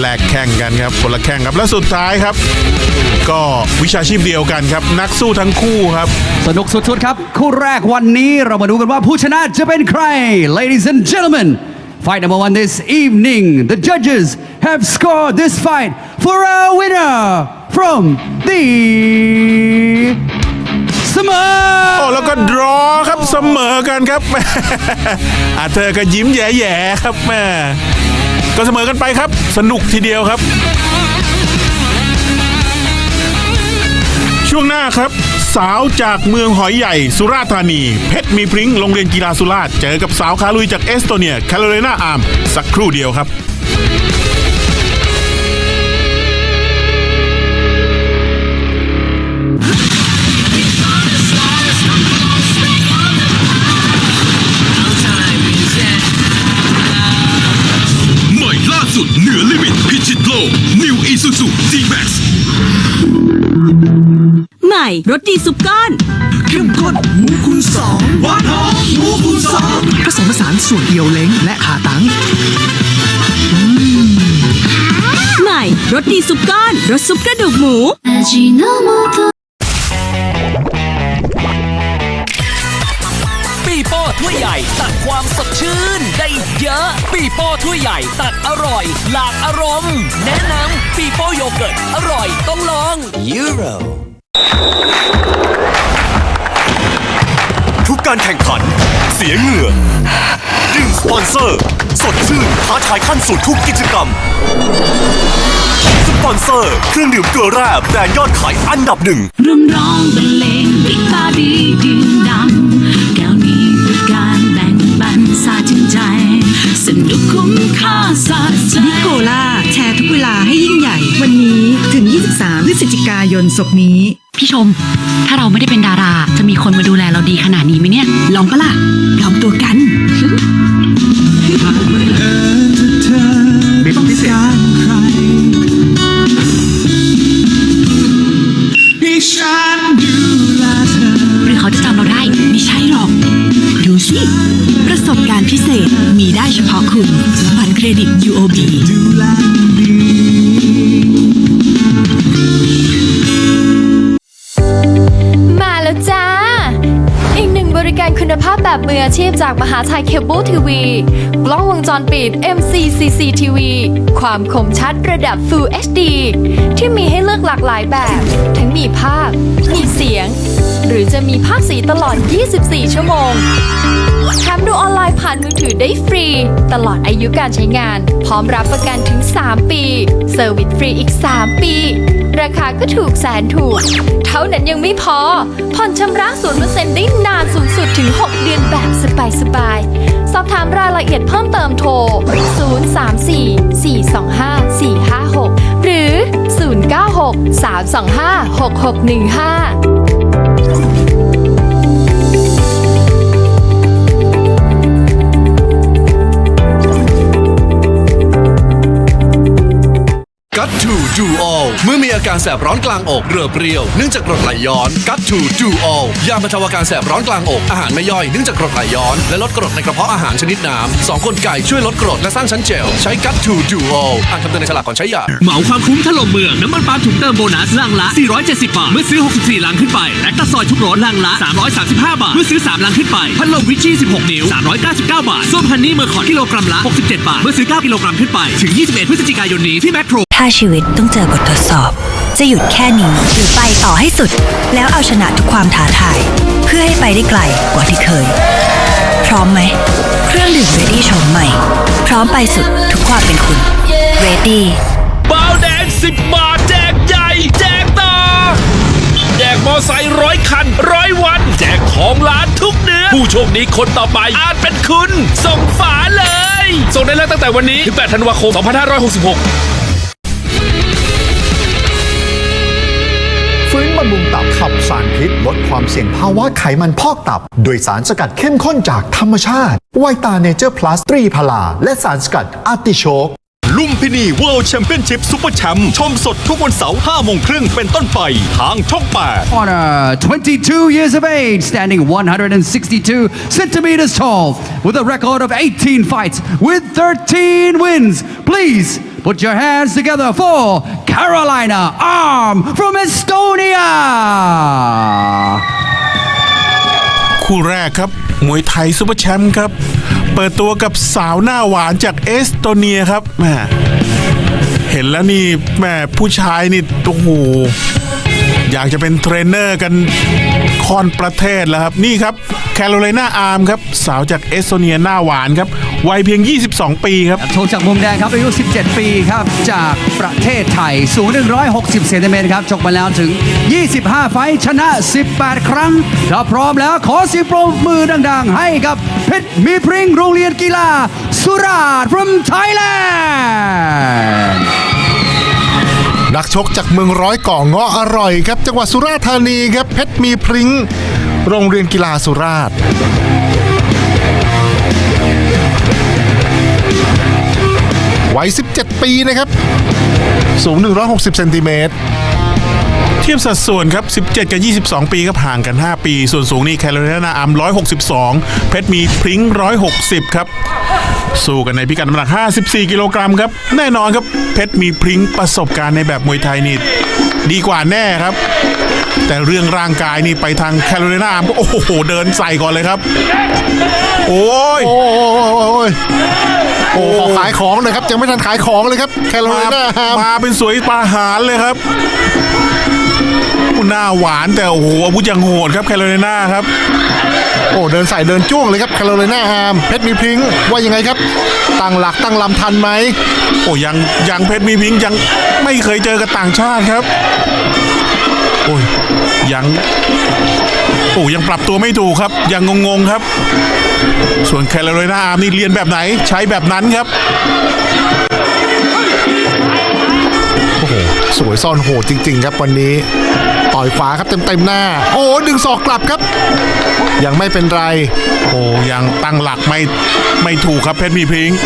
แลกแข่งกันครับคนละแข่งครับและสุดท้ายครับ ก็วิชาชีพเดียวกันครับ นักสู้ทั้งคู่ครับ สนุกสุดๆครับ คู่แรกวันนี้เรามาดูกันว่าผู้ชนะจะเป็นใคร Ladies and gentlemen fight number one this evening the judges have scored this fight for a winner from the เสมอโอ้แล้วก็ดรอครับเสมอกันครับอาเธอก็ยิ้มแย่ๆครับแม่ ก็เสมอกันไปครับ สนุกทีเดียวครับ ช่วงหน้าครับ สาวจากเมืองหอยใหญ่ สุราษฎร์ธานี เพชรมีพริ้งโรงเรียนกีฬาสุราษฎร์เจอกับสาวคาลุยจากเอสโตเนียแคโรไลนาอาร์มสักครู่เดียวครับ รสดีซุปก้อน เข้มข้นหมูคูณสองหวานหอมหมูคูณสองผสมผสานส่วนเอียวเล้งและขาตังใหม่รสดีซุปก้อนรสซุปกระดูกหมูปีโป้ถ้วยใหญ่ตัดความสดชื่นได้เยอะ ปีโป้ถ้วยใหญ่ตัดอร่อย หลากอารมณ์ แนะนำปีโป้โยเกิร์ตอร่อยต้องลอง Euro ทุกการแข่งขัน เสียเหงื่อดื่มสปอนเซอร์ สดชื่นท้าทายขั้นสุดทุกกิจกรรม สปอนเซอร์เครื่องดื่มเกลือแร่แบรนด์ยอดขายอันดับหนึ่งร่วมร้องบรรเลงบิ๊กบาดีดื่มดำแก้วนี้คือการแบ่งปันสาจินใจสนุกคุ้มค่าสะใจนิโคล่าแชร์ทุกเวลาให้ยิ่งใหญ่วันนี้ ถึง23พฤศจิกายนศกนี้ พี่ชม ถ้าเราไม่ได้เป็นดารา จะมีคนมาดูแลเราดีขนาดนี้ไหมเนี่ย ลองปะล่ะปลอมตัวกันไม่ต้องพิเศษให้ฉันดูแลเธอหรือเขาจะจำเราได้ ไม่ใช่หรอก ดูสิ ประสบการณ์พิเศษมีได้เฉพาะคุณบัตรเครดิต UOB ออาชีพจากมหาชัยเคเบิลทีวี กล้องวงจรปิด MCCC TV ความคมชัดระดับ Full HD ที่มีให้เลือกหลากหลายแบบ ทั้งมีภาพ มีเสียง หรือจะมีภาพสีตลอด 24 ชั่วโมงแถมดูออนไลน์ผ่านมือถือได้ฟรี ตลอดอายุการใช้งาน พร้อมรับประกันถึง 3 ปี เซอร์วิสฟรีอีก 3 ปี ราคาก็ถูกแสนถูก เท่านั้นยังไม่พอ ผ่อนชำระศูนเซ็นได้นานสูงสุดถึง 6 เดือนแบบสบายๆสอบถามรายละเอียดเพิ่มเติมโทร 034-425-456 หรือ 096-325-6615 มีอาการแสบร้อนกลางอกเรือเปรี้ยวเนื่องจากกรดไหลย้อนกัตทูดูออลยาบรรเทาอาการแสบร้อนกลางอกอาหารไม่ย่อยเนื่องจากกรดไหลย้อน และลดกรดในกระเพาะอาหารชนิดน้ำสองกลไกช่วยลดกรดและสร้างชั้นเจลใช้กัตทูดูออลอ่านคำเตือนในฉลากก่อนใช้ยาเหมาความคุ้มถล่มเมืองน้ำมันปาล์มถุงเติมโบนัสลังละ 470 บาท เมื่อซื้อ 64 ลังขึ้นไปและตะซอยทุกโรสลังละ 335 บาท เมื่อซื้อ 3 ลังขึ้นไป พัดลมวิชชี่16 นิ้ว 399 บาทส้มฮันนี่เมอร์คอร์กิโลกรัมละ 67 บาท เมื่อซื้อ 9 กิโลกรัมขึ้นไป ถึง 21 พฤศจิกายนนี้ที่แมคโครถ้าชีวิตต้องเจอบททดสอบ จะหยุดแค่นี้หรือไปต่อให้สุด แล้วเอาชนะทุกความท้าทาย เพื่อให้ไปได้ไกลกว่าที่เคย พร้อมไหม เครื่องดื่มเรดี้โฉมใหม่ พร้อมไปสุดทุกความเป็นคุณ Ready บาวแดง10บาทแจกใหญ่แจกต่อแจกมอไซค์ร้อยคันร้อยวัน แจกของล้านทุกเดือนผู้โชคดีคนต่อไปอาจเป็นคุณ ส่งฝาเลย ส่งได้แล้วตั้งแต่วันนี้ถึง8ธันวาคม 2566ำรุงตับขับสารพิษลดความเสี่ยงภาวะไขมันพอกตับ โดยสารสกัดเข้มข้นจากธรรมชาติไวตาเนเจอร์พลัสตรีพลา และสารสกัดอาร์ติโชก ลุมพินีเวิลด์แชมเปี้ยนชิพซูเปอร์แชมป์ชมสดทุกวันเสาร์5โมงครึ่งเป็นต้นไป ทางช่อง8 Honor, 22 years of age, standing 162 centimeters tall, with a record of 18 fights with 13 wins. Please put your hands together for Carolina Arm from Estonia. คู่แรกครับ มวยไทยซุปเปอร์แชมป์ครับ เปิดตัวกับสาวหน้าหวานจากเอสโตเนียครับแม่เห็นแล้วนี่แม่ผู้ชายนี่โอ้โห อยากจะเป็นเทรนเนอร์กันคอนประเทศแล้วครับ นี่ครับแคโรไลนาอาร์มครับ สาวจากเอสโตเนียหน้าหวานครับ วัยเพียง 22 ปีครับโชว์จากมุมแดงครับ อายุ 17 ปีครับ จากประเทศไทย สูง 160 เซนติเมตรครับชกมาแล้วถึง 25 ไฟชนะ 18 ครั้ง ถ้าพร้อมแล้วขอสียงปรบมือดัง ๆ ให้กับเพชรมีพริ้งโรงเรียนกีฬา สุราษฎร์ from Thailand นักชกจากเมืองร้อยก่อเงาะอร่อยครับ จังหวัดสุราษฎร์ธานีครับเพชรมีพริ้งโรงเรียนกีฬาสุราษฎร์วัย 17 ปีนะครับ สูง 160 เซนติเมตรเทียบสัดส่วนครับ 17 กับ 22 ปีครับห่างกัน 5 ปี ส่วนสูงนี่แคโรไลนาอาร์ม162 เพชรมีพริ้ง 160 ครับ สู้กันในพิกัดน้ำหนัก 54 กิโลกรัมครับ แน่นอนครับเพชรมีพริ้งประสบการณ์ในแบบมวยไทยนี่ดีกว่าแน่ครับ แต่เรื่องร่างกายนี่ไปทางแคโรไลนาอาร์มก็โอ้โห เดินใส่ก่อนเลยครับ โอ้ย โอ้ยโอ้ยโอ้ยโอ้ขอขายของหน่อยครับยังไม่ทันขายของเลยครับแคโรไลมานาฮามมาเป็นสวยปาหารเลยครับ หน้าหวานแต่โอ้โหอาวุธยังโหดครับแคโรไลนาครับโอ้เดินใส่เดินจ้วงเลยครับแคโรไลนาฮามเพชรมีพิงว่ายังไงครับตั้งหลักตั้งลำทันไหมโอ้ยังยังเพชรมีพิงยังไม่เคยเจอกับต่างชาติครับโอ้ยยังโอ้ยังปรับตัวไม่ถูกครับ ยังงงๆครับ ส่วนแคโรไลนาอาร์มนี่เรียนแบบไหนใช้แบบนั้นครับ สวยซ่อนโหดจริง ๆ ครับวันนี้ ต่อยขวาครับเต็มๆหน้า โอ้ดึงศอกกลับครับ ยังไม่เป็นไร โอ้ยังตั้งหลักไม่ไม่ถูกครับเพชรมีพิงค์